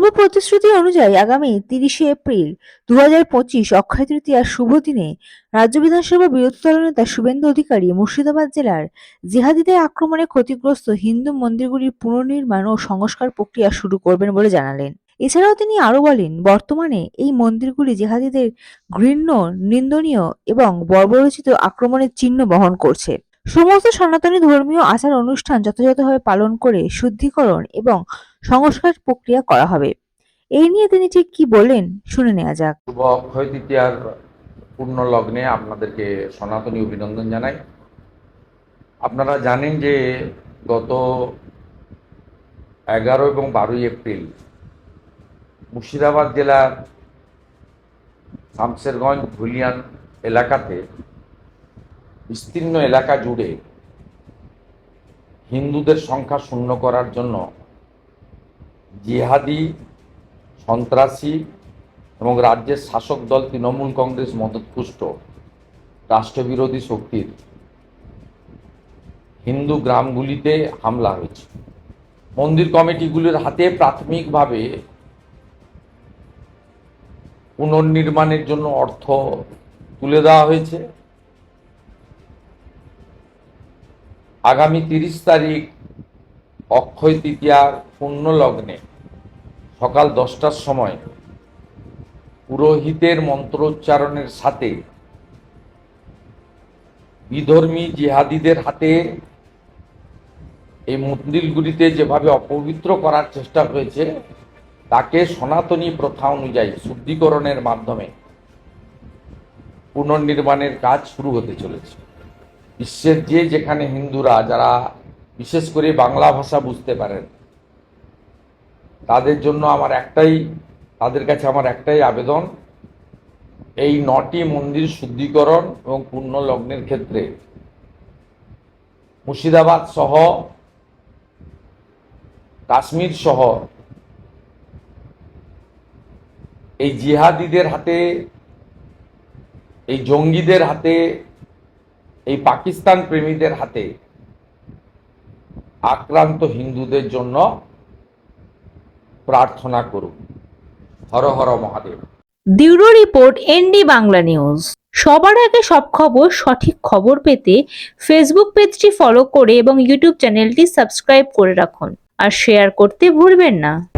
পূর্ব প্রতিশ্রুতি অনুযায়ী আগামী তিরিশে এপ্রিল দু হাজার পঁচিশ অক্ষয় তৃতীয়ার শুভ দিনে রাজ্য বিধানসভা বিরোধী দলনেতা শুভেন্দু অধিকারী মুর্শিদাবাদ জেলার জিহাদিদের আক্রমণে ক্ষতিগ্রস্ত হিন্দু মন্দিরগুলির পুনর্নির্মাণ ও সংস্কার প্রক্রিয়া শুরু করবেন বলে জানালেন। এছাড়াও তিনি আরও বলেন, বর্তমানে এই মন্দিরগুলি জেহাদিদের ঘৃণ্য, নিন্দনীয় এবং বর্বরচিত আক্রমণের চিহ্ন বহন করছে। সমস্ত সনাতনী ধর্মীয় আচার অনুষ্ঠান যথাযথভাবে পালন করে শুদ্ধিকরণ এবং সংস্কার প্রক্রিয়া করা হবে। এই নিয়ে তিনি ঠিক কি বলেন শুনে নেওয়া যাক। অক্ষয় তৃতীয়ার পূর্ণ লগ্নে আপনাদেরকে সনাতনী অভিনন্দন জানাই। আপনারা জানেন যে গত এগারো এবং বারোই এপ্রিল মুর্শিদাবাদ জেলার শামসেরগঞ্জ ভুলিয়ান এলাকাতে বিস্তীর্ণ এলাকা জুড়ে হিন্দুদের সংখ্যা শূন্য করার জন্য জিহাদি, সন্ত্রাসী এবং রাজ্যের শাসক দল তৃণমূল কংগ্রেস মদতপুষ্ট রাষ্ট্রবিরোধী শক্তির হিন্দু গ্রামগুলিতে হামলা হয়েছে। মন্দির কমিটিগুলির হাতে প্রাথমিকভাবে পুনর্নির্মাণের জন্য অর্থ তুলে দেওয়া হয়েছে। আগামী তিরিশ তারিখ অক্ষয় তৃতীয়ার পূর্ণ লগ্নে সকাল দশটার সময় পুরোহিতের মন্ত্রোচ্চারণের সাথে বিধর্মী জিহাদিদের হাতে এই মন্দিরগুলিতে যেভাবে অপবিত্র করার চেষ্টা হয়েছে, তাকে সনাতনী প্রথা অনুযায়ী শুদ্ধিকরণের মাধ্যমে পুনর্নির্মাণের কাজ শুরু হতে চলেছে। বিশ্বের যে যেখানে হিন্দুরা, যারা বিশেষ করে বাংলা ভাষা বুঝতে পারেন। তাদের জন্য আমার একটাই, তাদের কাছে আমার একটাই আবেদন, এই নটি মন্দির শুদ্ধিকরণ এবং পূর্ণ লগ্নের ক্ষেত্রে। মুর্শিদাবাদ সহ, কাশ্মীর সহ, এই জিহাদিদের হাতে, এই জঙ্গিদের হাতে, এই পাকিস্তান প্রেমীদের হাতে আক্রান্ত হিন্দুদের জন্য প্রার্থনা করুন। Har Har Mahadev. Bureau report, ND Bangla news. সবার আগে সব খবর, সঠিক খবর পেতে ফেসবুক পেজটি ফলো করে এবং ইউটিউব চ্যানেলটি সাবস্ক্রাইব করে রাখুন। আর শেয়ার করতে ভুলবেন না।